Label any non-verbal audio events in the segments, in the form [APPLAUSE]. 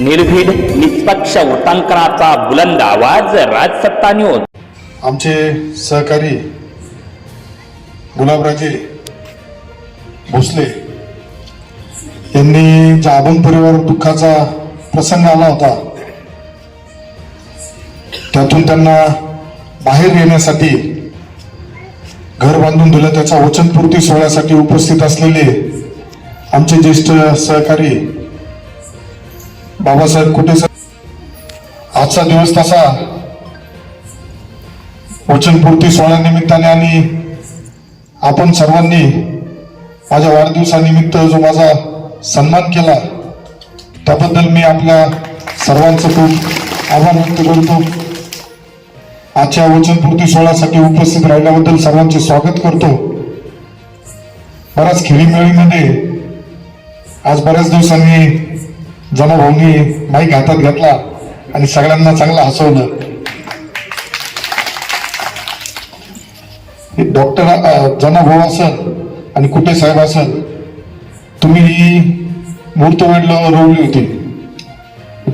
निर्भीड निष्पक्ष वृत्तांकनाचा बुलंद आवाज राजसत्ता न्यूज आमचे सहकारी गुलाबराजे भोसले यांनी ज्या अभंग परिवार दुःखाचा प्रसंग आला होता. त्यातून त्यांना बाहेर येण्यासाठी घर बांधून दिलं त्याच्या वचनपूर्ती सोहळ्यासाठी उपस्थित असलेले आमचे ज्येष्ठ सहकारी बाबासाहेब कुठे सर. आजचा दिवस तसा वचनपूर्ती सोहळ्यानिमित्ताने आणि आपण सर्वांनी माझ्या वाढदिवसानिमित्त जो माझा सन्मान केला त्याबद्दल मी आपल्या सर्वांचं खूप आभार व्यक्त करतो. आजच्या वचनपूर्ती सोहळ्यासाठी उपस्थित राहिल्याबद्दल सर्वांचे स्वागत करतो. बऱ्याच खेळीमेळीमध्ये आज बऱ्याच दिवसांनी जनाभाऊनी माईक हातात घेतला आणि सगळ्यांना चांगलं हसवलं. हे डॉक्टर जनाभाऊ असन आणि कुठे साहेब असन तुम्ही ही मुहूर्तवेळ रोवली होती.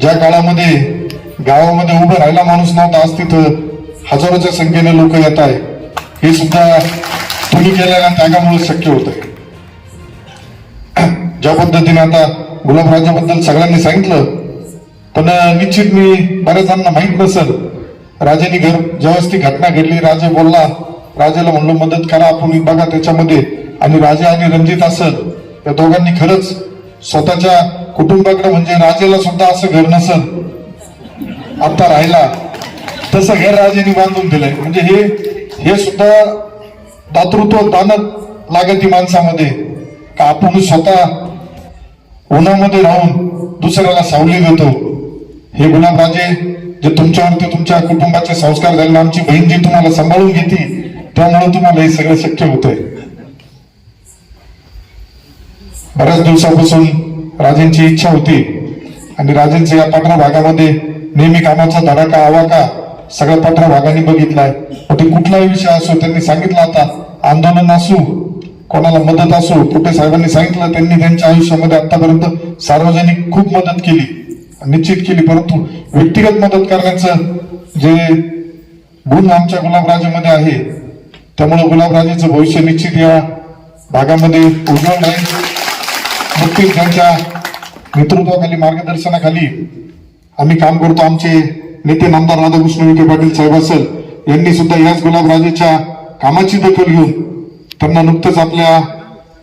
ज्या काळामध्ये गावामध्ये उभं राहिला माणूस नव्हता आज तिथं हजारोच्या संख्येने लोक येत आहे हे सुद्धा तुम्ही केलेल्या त्यागामुळे शक्य होत आहे [CLEARS THROAT] ज्या पद्धतीने आता गुलाबराजाबद्दल सगळ्यांनी सांगितलं. पण निश्चित मी बऱ्याच जणांना माहीत नसल. राजाने घर जेव्हाच ती घटना घडली राजे बोलला राजाला म्हणलो मदत करा आपण बघा त्याच्यामध्ये. आणि राजा आणि रणजित असल या दोघांनी खरंच स्वतःच्या कुटुंबाकडे म्हणजे राजेला सुद्धा असं घर नसल. आता राहिला. तसं घर राजाने बांधून दिलंय. म्हणजे हे हे सुद्धा दातृत्व दानत लागत माणसामध्ये. का आपण स्वतः उन्हामध्ये राहून दुसऱ्याला सावली देतो. हे गुलाबराजे जे तुमच्यावरती तुमच्या कुटुंबाचे संस्कार झाले आमची बहीण जी तुम्हाला सांभाळून घेते त्यामुळे तुम्हाला हे सगळं शक्य होतंय. बऱ्याच दिवसापासून राजेंची इच्छा होती. आणि राजेंच्या या पाठरा भागामध्ये नेहमी कामाचा धडाका आवाका सगळ्या पाठरा भागाने बघितलाय. ते कुठलाही विषय असो त्यांनी सांगितला आता आंदोलन असू कोणाला मदत असो कुठे साहेबांनी सांगितलं त्यांनी त्यांच्या आयुष्यामध्ये आतापर्यंत सार्वजनिक खूप मदत केली निश्चित केली परंतु व्यक्तिगत मदत करण्याचं जे गुण आमच्या गुलाबराजेमध्ये आहे त्यामुळे गुलाबराजेचं भविष्य निश्चित या भागामध्ये उज्ज्वल आहे नक्कीच त्यांच्या नेतृत्वाखाली मार्गदर्शनाखाली आम्ही काम करतो. आमचे नेते नामदार राधाकृष्ण विखे पाटील साहेब असेल यांनी सुद्धा याच गुलाबराजेच्या कामाची दखल घेऊन त्यांना नुकतंच आपल्या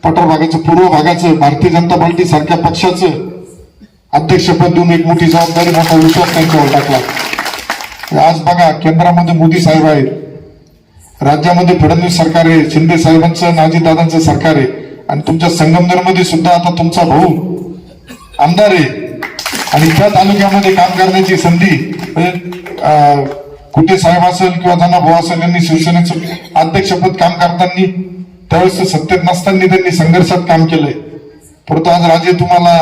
पठार भागाचं पूर्व भागाचं भारतीय जनता पार्टी सारख्या पक्षाचं अध्यक्षपद देऊन एक मोठी जबाबदारी मोठा विश्वास त्यांच्यावर टाकला. आज बघा केंद्रामध्ये मोदी साहेब आहेत. राज्यामध्ये फडणवीस सरकार आहे शिंदे साहेबांचं नाजीदादांचं सरकार आहे. आणि तुमच्या संगमनेरमध्ये सुद्धा आता तुमचा भाऊ आमदार आहे. आणि त्या तालुक्यामध्ये काम करण्याची संधी म्हणजे, कुठे साहेब असेल किंवा त्यांना भाऊ असेल यांनी शिवसेनेचं अध्यक्षपद काम करताना त्यावेळेस ते सत्तेत नसताना त्यांनी संघर्षात काम केलंय. परंतु आज राजे तुम्हाला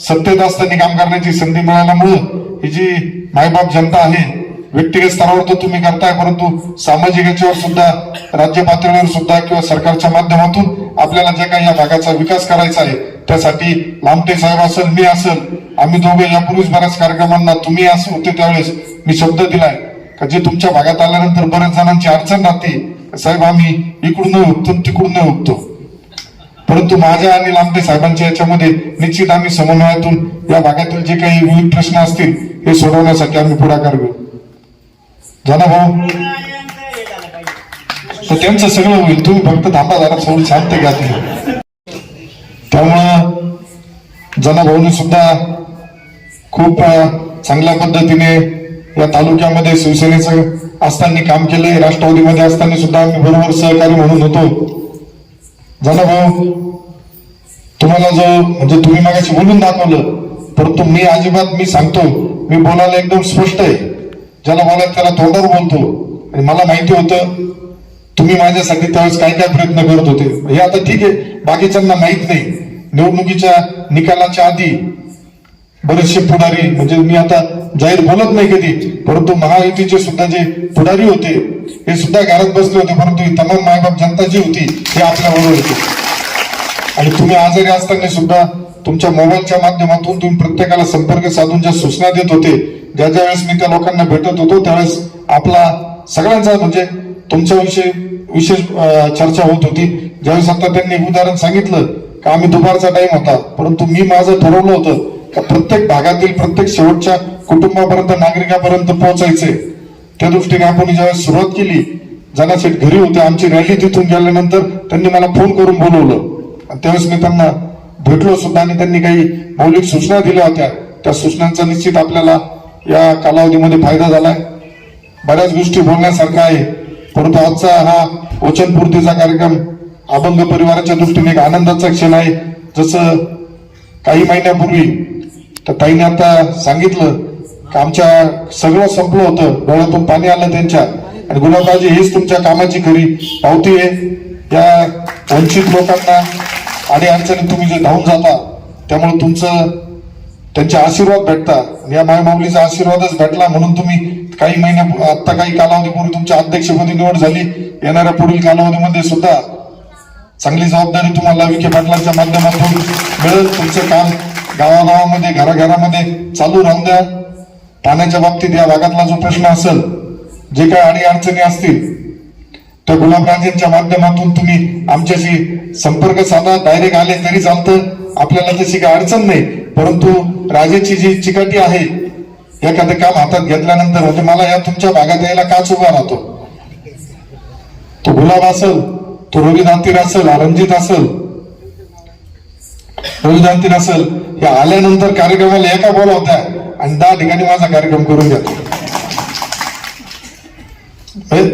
सत्तेत असताना काम करण्याची संधी मिळाल्यामुळं ही जी मायबाप जनता आहे व्यक्तिगत स्तरावर तर तुम्ही करताय परंतु सामाजिक याच्यावर सुद्धा राज्य पातळीवर सुद्धा किंवा सरकारच्या माध्यमातून आपल्याला जे काही या भागाचा विकास करायचा आहे त्यासाठी लामटे साहेब असेल मी असेल आम्ही दोघे यापूर्वीच बऱ्याच कार्यक्रमांना तुम्ही असं होते त्यावेळेस मी शब्द दिलाय. का जे तुमच्या भागात आल्यानंतर बऱ्याच जणांची अडचण राहते साहेब आम्ही इकडून उठतो तिकडून उठतो. परंतु माझ्या आणि लांबे साहेबांच्या याच्यामध्ये निश्चित आम्ही समन्वयातून या भागातील जे काही विविध प्रश्न असतील हे सोडवण्यासाठी आम्ही पुढाकार घेऊ. जाना भाऊ. तर त्यांचं सगळं होईल. तुम्ही फक्त थांबा जरा सोडून शांत घ्या तुम्ही. त्यामुळं जनाभाऊनी सुद्धा खूप चांगल्या पद्धतीने या तालुक्यामध्ये शिवसेनेचं असताना काम केलंय. राष्ट्रवादीमध्ये असताना सुद्धा आम्ही बरोबर सहकारी म्हणून होतो. जनाभाऊ तुम्हाला जो म्हणजे तुम्ही मागाशी बोलून दाखवलं परंतु मी अजिबात मी सांगतो मी बोलायला एकदम स्पष्ट आहे. ज्याला बोलायला त्याला तोंडावर बोलतो. आणि मला माहिती होतं तुम्ही माझ्यासाठी त्यावेळेस काय काय प्रयत्न करत होते. हे आता ठीक आहे. बाकीच्यांना माहीत नाही. निवडणुकीच्या निकालाच्या आधी बरेचसे पुढारी म्हणजे मी आता जाहीर बोलत नाही कधी. परंतु महायुतीचे सुद्धा जे पुढारी होते हे सुद्धा घरात बसले होते परंतु ही तमाम मायबाप जनता जी होती हे आपल्या बरोबर होती. आणि तुम्ही आजारी असताना सुद्धा तुमच्या मोबाईलच्या माध्यमातून तुम्ही प्रत्येकाला संपर्क साधून ज्या सूचना देत होते ज्या ज्या वेळेस मी त्या लोकांना भेटत होतो त्यावेळेस आपला सगळ्यांचा म्हणजे तुमच्याविषयी विशेष चर्चा होत होती. ज्यावेळेस आता त्यांनी उदाहरण सांगितलं का आम्ही दुपारचा टाइम होता परंतु मी माझं ठरवलं होतं प्रत्येक भागातील प्रत्येक शेवटच्या कुटुंबापर्यंत नागरिकापर्यंत पोहोचायचे. त्या दृष्टीने आपण ज्यावेळेस सुरुवात केली जनाशेठ घरी होते आमची रॅली तिथून गेल्यानंतर त्यांनी मला फोन करून बोलवलं. आणि त्यावेळेस मी त्यांना भेटलो सुद्धा आणि त्यांनी काही मौलिक सूचना दिल्या होत्या. त्या सूचनांचा निश्चित आपल्याला या कालावधीमध्ये फायदा झालाय. बऱ्याच गोष्टी बोलण्यासारख्या आहे. परंतु आजचा हा वचनपूर्तीचा कार्यक्रम अभंग परिवाराच्या दृष्टीने एक आनंदाचा क्षण आहे. जसं काही महिन्यापूर्वी तर ताईने आता सांगितलं की आमच्या सगळं संपलं होतं. डोळ्यातून पाणी आलं त्यांच्या. आणि गुलाबराजी हीच तुमच्या कामाची खरी पावती आहे. या वंचित लोकांना आणि अडचणीत तुम्ही जे धावून जाता त्यामुळे तुमचं त्यांचे आशीर्वाद भेटतात या मायमाऊलीचा आशीर्वादच भेटला म्हणून तुम्ही काही महिने आत्ता काही कालावधीपूर्वी तुमच्या अध्यक्षपदी निवड झाली. येणाऱ्या पुढील कालावधीमध्ये सुद्धा चांगली जबाबदारी तुम्हाला विखे पाटलांच्या माध्यमातून मिळेल. तुमचं काम गावागावामध्ये घराघरामध्ये चालू राहून द्या. पाण्याच्या बाबतीत या भागातला जो प्रश्न असेल जे काही अडी अडचणी असतील त्या गुलाबराजेंच्या माध्यमातून तुम्ही आमच्याशी संपर्क साधा. डायरेक्ट आले तरी चालतं. आपल्याला तशी काही अडचण नाही. परंतु राजेची जी चिकाटी आहे एखादं काम हातात घेतल्यानंतर म्हणजे मला या तुमच्या भागात यायला काच उभा राहतो. तो गुलाब असेल तो रवी दांतीर असेल रणजित असेल रवी दांतीर असेल हे आल्यानंतर कार्यक्रमाला एका बोलावत्या आणि दहा ठिकाणी माझा कार्यक्रम करून घेतो.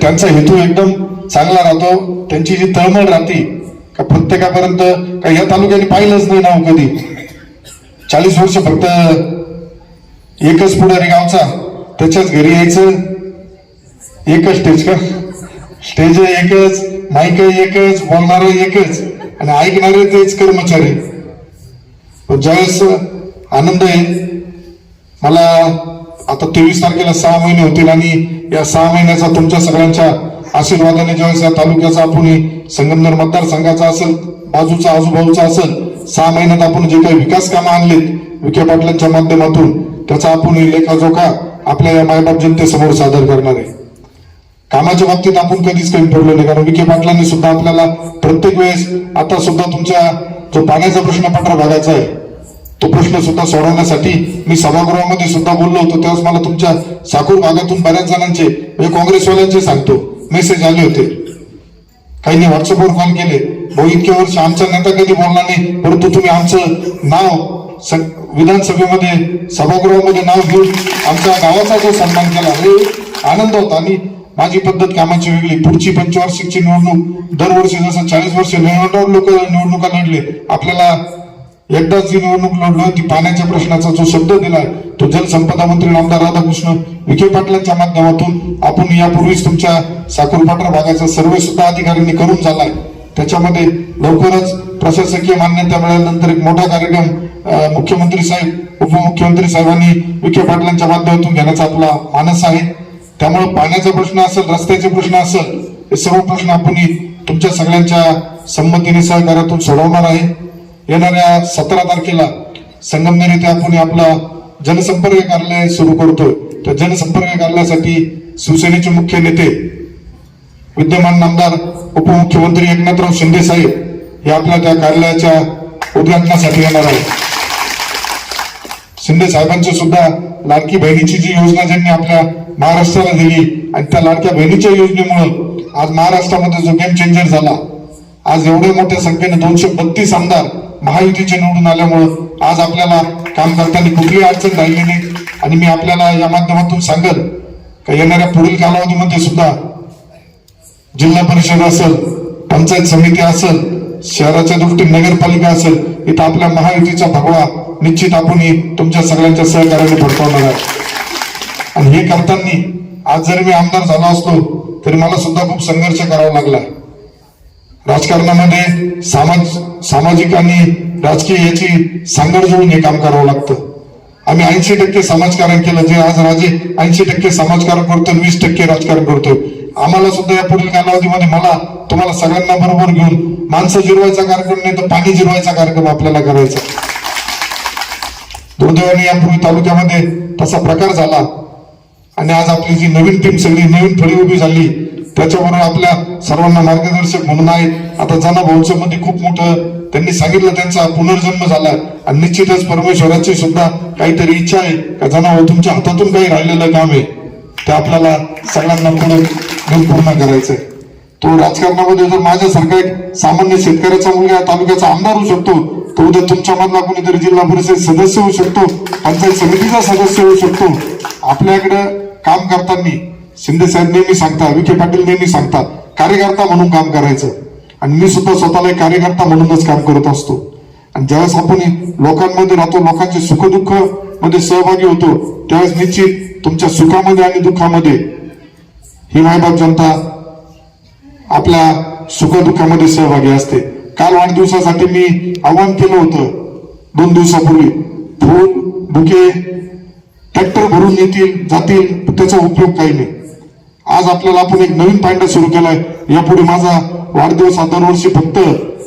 त्यांचा हेतू एकदम चांगला राहतो. त्यांची जी तळमळ राहते का प्रत्येकापर्यंत का या तालुक्याने पाहिलंच नाही ना कधी. चाळीस वर्ष फक्त एकच पुढारी गावचा. त्याच्याच घरी यायचं. एकच स्टेज का? स्टेज एकच माईक एकच बोलणार एकच. आणि ऐकणारे तेच कर्मचारी. ज्यावेळेस आनंद आहे मला आता तेवीस तारखेला सहा महिने होतील आणि या सहा महिन्याचा तुमच्या सगळ्यांच्या आशीर्वादाने ज्यावेळेस या तालुक्याचा आपण संगमनेर मतदारसंघाचा असेल बाजूचा आजूबाजूचा असेल सहा महिन्यात आपण जे काही विकास कामं आणलीत विखे पाटलांच्या माध्यमातून त्याचा आपण लेखाजोखा आपल्या या मायबाप जनतेसमोर सादर करणार आहे. कामाच्या बाबतीत आपण कधीच कमी पडलो नाही कारण विखे पाटलांनी सुद्धा आपल्याला प्रत्येक वेळेस आता सुद्धा तुमच्या जो पाण्याचा प्रश्न पंधरा भागाचा आहे तो प्रश्न सुद्धा सोडवण्यासाठी मी सभागृहामध्ये सुद्धा बोललो होतो. तेव्हाच मला तुमच्या साकूर भागातून बऱ्याच जणांचे म्हणजे काँग्रेसवाल्यांचे सांगतो मेसेज आले होते. काहींनी व्हॉट्सअपवर कॉल केले भाऊ इतके वर्ष आमचा नेता कधी बोलला नाही? परंतु तुम्ही आमचं नाव स- विधानसभेमध्ये सभागृहामध्ये नाव घेऊन आमच्या गावाचा जो सन्मान केला हे आनंद होता आणि माझी पद्धत कामाची वेगळी. पुढची पंचवार्षिकची निवडणूक दरवर्षी जसं चाळीस वर्ष निवडणूक लोक निवडणुका लढले. आपल्याला एकदाच जी निवडणूक लढलो ती पाण्याच्या प्रश्नाचा जो शब्द दिलाय तो जलसंपदा मंत्री आमदार राधाकृष्ण विखे पाटलांच्या माध्यमातून आपण यापूर्वीच तुमच्या साखरपाटरा भागाचा सर्वे सुद्धा अधिकाऱ्यांनी करून झालाय. त्याच्यामध्ये लवकरच प्रशासकीय मान्यता मिळाल्यानंतर एक मोठा कार्यक्रम मुख्यमंत्री साहेब उपमुख्यमंत्री साहेबांनी विखे पाटलांच्या माध्यमातून घेण्याचा आपला मानस आहे. त्यामुळे पाण्याचा प्रश्न असेल रस्त्याचे प्रश्न असेल हे सर्व प्रश्न आपण तुमच्या सगळ्यांच्या संमतीने सहकार्यातून सोडवणार आहे. येणाऱ्या सतरा तारखेला संगमनेर येथे आपण आपला जनसंपर्क कार्यालय सुरू करतोय. तर जनसंपर्क कार्यालयासाठी शिवसेनेचे मुख्य नेते विद्यमान आमदार उपमुख्यमंत्री एकनाथराव शिंदे साहेब हे आपल्या त्या कार्यालयाच्या उद्घाटनासाठी येणार आहे शिंदे साहेबांची सुद्धा लाडकी बहिणीची जी योजना ज्यांनी आपल्या महाराष्ट्राला दिली आणि त्या लाडक्या बहिणीच्या योजनेमुळं आज महाराष्ट्रामध्ये जो गेम चेंजर झाला आज एवढ्या मोठ्या संख्येने दोनशे बत्तीस आमदार महायुतीचे निवडून आल्यामुळं आज आपल्याला काम करताना कुठलीही अडचण राहिली नाही. आणि मी आपल्याला या माध्यमातून सांगेल का येणाऱ्या पुढील कालावधीमध्ये सुद्धा जिल्हा परिषद असेल पंचायत समिती असेल शहराच्या दृष्टीने नगरपालिका असेल इथं आपल्या महायुतीचा भगवा निश्चित आपण तुमच्या सगळ्यांच्या सहकार्याने फडकवणार आहे आणि हे करताना आज जरी मी आमदार झालो असतो तरी मला सुद्धा खूप संघर्ष करावा लागला. राजकारणामध्ये समाज सामाजिक आणि राजकीय याची सांगड जोडून हे काम करावं लागतं. आम्ही ऐंशी टक्के समाजकारण केलं जे आज राजे ऐंशी टक्के समाजकारण करतो वीस टक्के राजकारण करतो आम्हाला सुद्धा या पुढील कालावधीमध्ये मला तुम्हाला सगळ्यांना बरोबर घेऊन माणसं जिरवायचा कार्यक्रम नाही तर पाणी जिरवायचा कार्यक्रम आपल्याला करायचा. दुर्दैवाने यापूर्वी तालुक्यामध्ये तसा प्रकार झाला. आणि आज आपली जी नवीन टीम सगळी नवीन फळी उभी झाली त्याच्याबरोबर आपल्या सर्वांना मार्गदर्शक म्हणून आहेत आता जना भाऊचं मध्ये खूप मोठं त्यांनी सांगितलं त्यांचा पुनर्जन्म झाला. आणि निश्चितच परमेश्वराची सुद्धा काहीतरी इच्छा आहे. का जना भाऊ तुमच्या हातातून काही राहिलेलं काम आहे. ते आपल्याला सगळ्यांना पुढे घेऊन पूर्ण करायचंय. तो राजकारणामध्ये जर माझ्यासारखा एक सामान्य शेतकऱ्याचा मुलगा तालुक्याचा आमदार होऊ शकतो तो उद्या तुमच्यामधला कोणीतरी जिल्हा परिषद सदस्य होऊ शकतो पंचायत समितीचा सदस्य होऊ शकतो. आपल्याकडं काम करताना शिंदे साहेब नेहमी सांगतात विखे पाटील नेहमी सांगतात कार्यकर्ता म्हणून काम करायचं. आणि मी सुद्धा स्वतःला एक कार्यकर्ता म्हणूनच काम करत असतो. आणि ज्यावेळेस आपण लोकांमध्ये राहतो लोकांचे सुखदुःखमध्ये सहभागी होतो त्यावेळेस निश्चित तुमच्या सुखामध्ये आणि दुःखामध्ये ही मायबाप जनता आपल्या सुखदुःखामध्ये सहभागी असते. काल वाढदिवसासाठी मी आवाहन केलं होतं दोन दिवसापूर्वी. फूल बुके ट्रॅक्टर भरून येतील जातील त्याचा उपयोग काही नाही. आज आपल्याला आपण एक नवीन पांडा सुरू केलाय. यापुढे माझा वाढदिवस हा दरवर्षी फक्त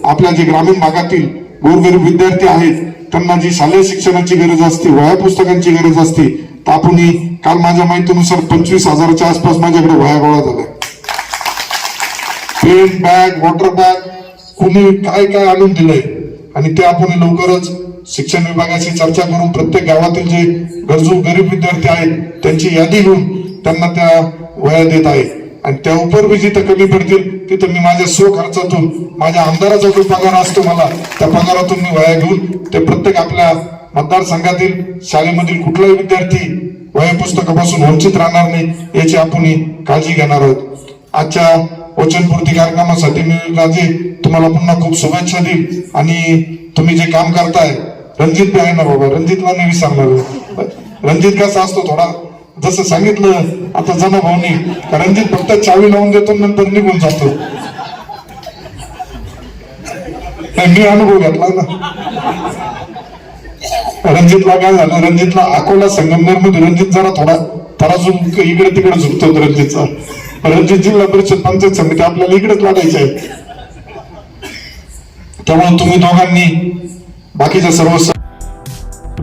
आपल्या जे ग्रामीण भागातील गोरगरीब विद्यार्थी आहेत त्यांना जी शालेय शिक्षणाची गरज असते वह्या पुस्तकांची गरज असते तर आपण काल माझ्या माहितीनुसार पंचवीस हजाराच्या आसपास माझ्याकडे वह्या गोळा झाल्या. पेन बॅग वॉटर बॅग कुणी काय काय आणून दिलंय आणि ते आपण लवकरच शिक्षण विभागाशी चर्चा करून प्रत्येक गावातील जे गरजू गरीब विद्यार्थी आहेत त्यांची यादी घेऊन त्यांना त्या वया देत आहे. आणि त्या उपरबी जिथं कमी पडतील तिथं मी माझ्या स्वखर्चातून माझ्या आमदाराचा जो पगार असतो मला त्या पगारातून मी वया घेऊन ते प्रत्येक आपल्या मतदारसंघातील शाळेमधील कुठलाही विद्यार्थी वया पुस्तकापासून वंचित राहणार नाही याची आपण काळजी घेणार आहोत. आजच्या वचनपूर्ती कार्यक्रमासाठी मी राजे तुम्हाला पुन्हा खूप शुभेच्छा देईल. आणि तुम्ही जे काम करताय रणजित भी आहे ना बाबा. रणजितला नाही विसरणार रणजित कसा असतो थोडा. जसं सांगितलं आता जमा भाऊनी रणजित फक्त चावी लावून देतो नंतर निघून जातो. मी अनुभव घेतला ना. रणजितला काय झालं? रणजितला अकोला संगमनेरमध्ये रणजित जरा थोडा तराजू इकडे तिकडे झुकतो रणजितचा. रणजित जिल्हा परिषद पंचायत समिती आपल्याला इकडेच लढायची आहे. त्यामुळे तुम्ही दोघांनी बाकीच्या सर्व स-